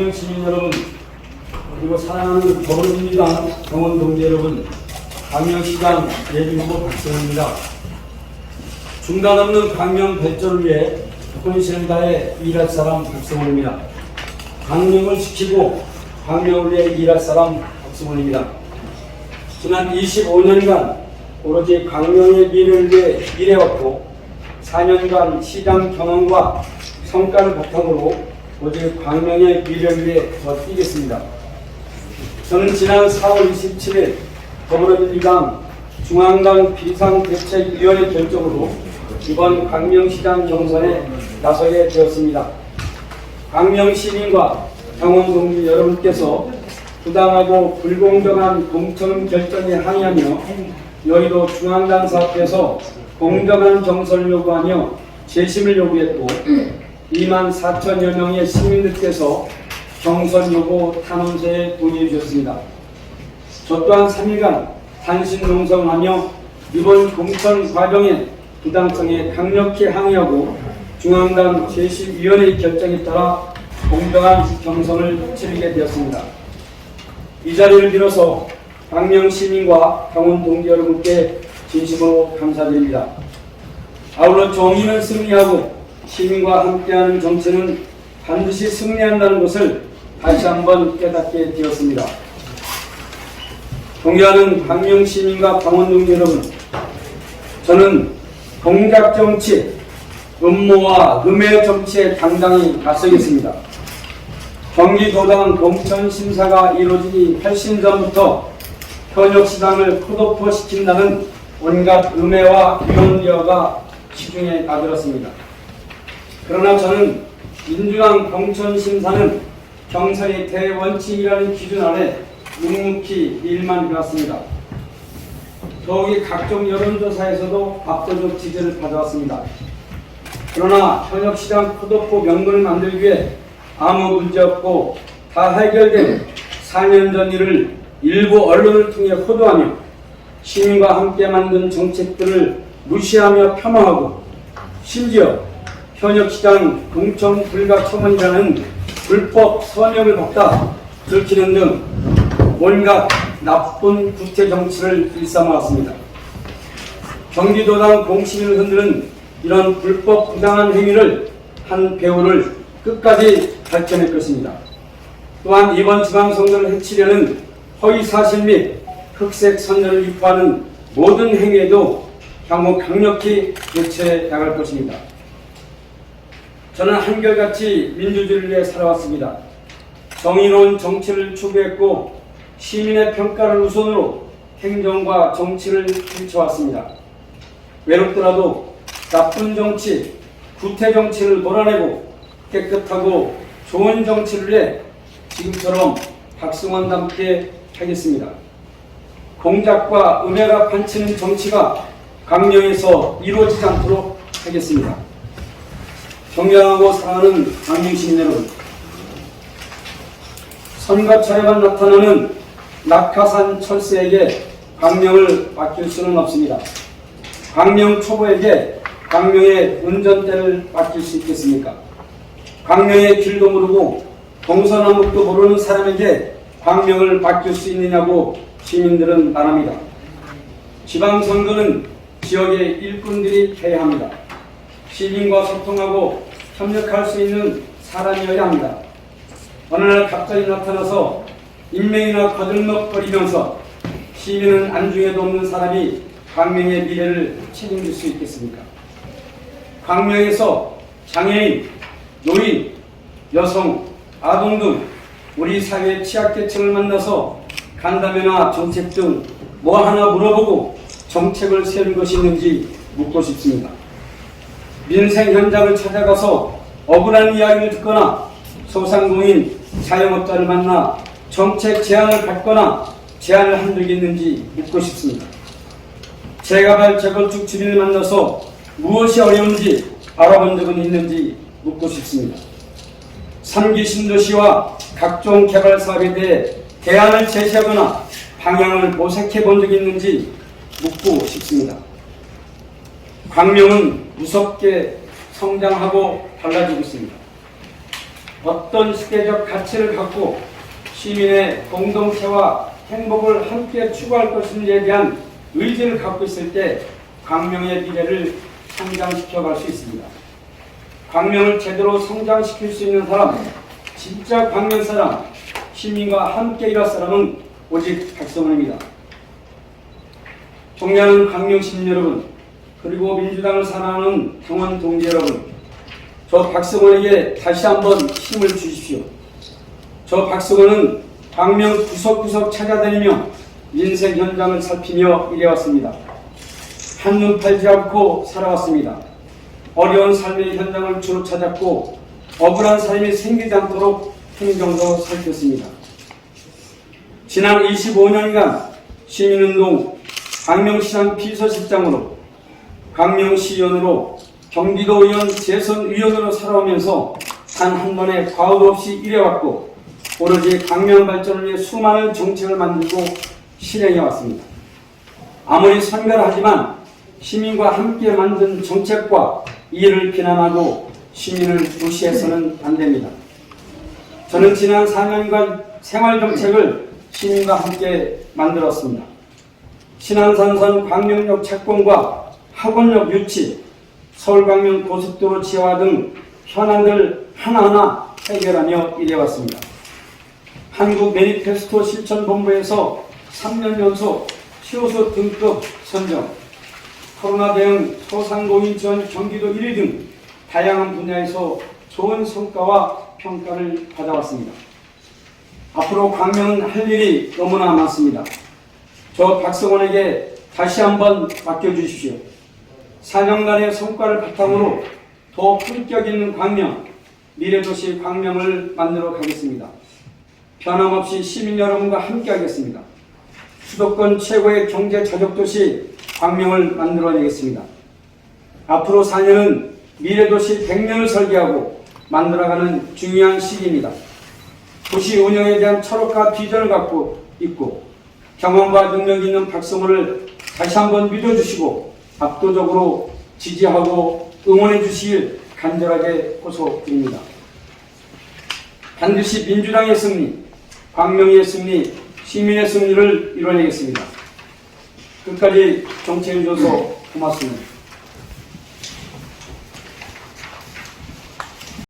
광명 시민 여러분, 그리고 사랑하는 더불어민주당 경원 동지 여러분, 광명시장 예비후보 박성입니다. 중단 없는 광명 발전을 위해 혼신을 다해 일할 사람 박성원입니다. 광명을 지키고 광명을 위해 일할 사람 박성원입니다. 지난 25년간 오로지 광명의 미래를 위해 일해왔고 4년간 시장 경험과 성과를 바탕으로 오직 광명의 미래를 위해 더 뛰겠습니다. 저는 지난 4월 27일 더불어민주당 중앙당 비상대책위원회 결정으로 이번 광명시장 경선에 나서게 되었습니다. 광명 시민과 강원 동지 여러분께서 부당하고 불공정한 공천 결정에 항의하며 여의도 중앙당사 앞에서 공정한 정서를 요구하며 재심을 요구했고 2만 4천여 명의 시민들께서 경선 요구 탄원서에 동의해 주셨습니다. 저 또한 3일간 단신 농성하며 이번 공천 과정의 부당성에 강력히 항의하고 중앙당 제10위원회 결정에 따라 공정한 경선을 치르게 되었습니다. 이 자리를 빌어서 광명 시민과 강원 동지 여러분께 진심으로 감사드립니다. 아울러 정의는 승리하고 시민과 함께하는 정치는 반드시 승리한다는 것을 다시 한번 깨닫게 되었습니다. 존경하는 광명 시민과 강원 동지 여러분, 저는 공작 정치, 음모와 음해 정치에 당당히 맞서겠습니다. 경기도당 공천 심사가 이루어지기 훨씬 전부터 현역 시장을 컷오프 시킨다는 온갖 음해와 위험리어가 시중에 나들었습니다. 그러나 저는 민주당 공천 심사는 경선의 대원칙이라는 기준 아래 묵묵히 일만 해왔습니다. 더욱이 각종 여론조사에서도 압도적 지지를 받아왔습니다. 그러나 현역 시장 컷오프 명분을 만들기 위해 아무 문제 없고 다 해결된 4년 전 일을 일부 언론을 통해 호도하며 시민과 함께 만든 정책들을 무시하며 폄하하고 심지어 현역 시장 공천 불가 처분이라는 불법 서명을 받다 들키는 등 온갖 나쁜 구태 정치를 일삼아왔습니다. 경기도당 흔드는 이런 불법 부당한 행위를 한 배우를 끝까지 밝혀낼 것입니다. 또한 이번 지방선거를 해치려는 허위사실 및 흑색 선전을 유포하는 모든 행위에도 향후 강력히 대처해 나갈 것입니다. 저는 한결같이 민주주의를 위해 살아왔습니다. 정의로운 정치를 추구했고 시민의 평가를 우선으로 행정과 정치를 펼쳐왔습니다. 외롭더라도 나쁜 정치, 구태 정치를 몰아내고 깨끗하고 좋은 정치를 위해 지금처럼 박승원과 함께 하겠습니다. 공작과 음해가 판치는 정치가 강령에서 이루어지지 않도록 하겠습니다. 존경하고 사랑하는 강민신 여러분, 선거철에만 나타나는 낙하산 철새에게 강령을 맡길 수는 없습니다. 강령 초보에게 강령의 운전대를 맡길 수 있겠습니까? 광명의 길도 모르고 동서남북도 모르는 사람에게 광명을 맡길 수 있느냐고 시민들은 말합니다. 지방선거는 지역의 일꾼들이 해야 합니다. 시민과 소통하고 협력할 수 있는 사람이어야 합니다. 어느 날 갑자기 나타나서 인명이나 거들먹거리면서 시민은 안중에도 없는 사람이 광명의 미래를 책임질 수 있겠습니까? 광명에서 장애인, 노인, 여성, 아동 등 우리 사회 취약계층을 만나서 간담회나 정책 등 뭐 하나 물어보고 정책을 세우는 것이 있는지 묻고 싶습니다. 민생 현장을 찾아가서 억울한 이야기를 듣거나 소상공인, 자영업자를 만나 정책 제안을 받거나 제안을 한 적이 있는지 묻고 싶습니다. 재개발 재건축 주민을 만나서 무엇이 어려운지 알아본 적은 있는지 묻고 싶습니다. 3기 신도시와 각종 개발 사업에 대해 대안을 제시하거나 방향을 모색해 본 적이 있는지 묻고 싶습니다. 광명은 무섭게 성장하고 달라지고 있습니다. 어떤 시대적 가치를 갖고 시민의 공동체와 행복을 함께 추구할 것인지에 대한 의지를 갖고 있을 때 광명의 미래를 성장시켜 갈 수 있습니다. 광명을 제대로 성장시킬 수 있는 사람, 진짜 광명 사람, 시민과 함께 일할 사람은 오직 박성원입니다. 존경하는 광명 시민 여러분, 그리고 민주당을 사랑하는 당원 동지 여러분, 저 박성원에게 다시 한번 힘을 주십시오. 저 박성원은 광명 구석구석 찾아다니며 민생 현장을 살피며 일해왔습니다. 한눈 팔지 않고 살아왔습니다. 어려운 삶의 현장을 주로 찾았고 억울한 삶이 생기지 않도록 행정도 살폈습니다. 지난 25년간 시민운동 광명시장 비서실장으로 광명시의원으로 경기도의원 재선위원으로 살아오면서 단 한 번의 과오도 없이 일해왔고 오로지 광명 발전을 위해 수많은 정책을 만들고 실행해 왔습니다. 아무리 선별하지만 시민과 함께 만든 정책과 이를 비난하고 시민을 무시해서는 안 됩니다. 저는 지난 4년간 생활정책을 시민과 함께 만들었습니다. 신안산선 광명역 착공과 학원역 유치, 서울광명 고속도로 지하 등 현안들 하나하나 해결하며 일해왔습니다. 한국 매니페스토 실천본부에서 3년 연속 시호소 등급 선정, 코로나 대응 소상공인 지원 경기도 1위 등 다양한 분야에서 좋은 성과와 평가를 받아왔습니다. 앞으로 광명은 할 일이 너무나 많습니다. 저 박성원에게 다시 한번 맡겨주십시오. 4년간의 성과를 바탕으로 더 품격 있는 광명, 미래도시 광명을 만들어 가겠습니다. 변함없이 시민 여러분과 함께 하겠습니다. 수도권 최고의 경제 저적도시 광명을 만들어내겠습니다. 앞으로 4년은 미래도시 100년을 설계하고 만들어가는 중요한 시기입니다. 도시 운영에 대한 철학과 비전을 갖고 있고 경험과 능력 있는 박성호를 다시 한번 믿어주시고 압도적으로 지지하고 응원해 주시길 간절하게 호소드립니다. 반드시 민주당의 승리, 광명의 승리, 시민의 승리를 이뤄내겠습니다. 끝까지 정치해 주셔서 고맙습니다.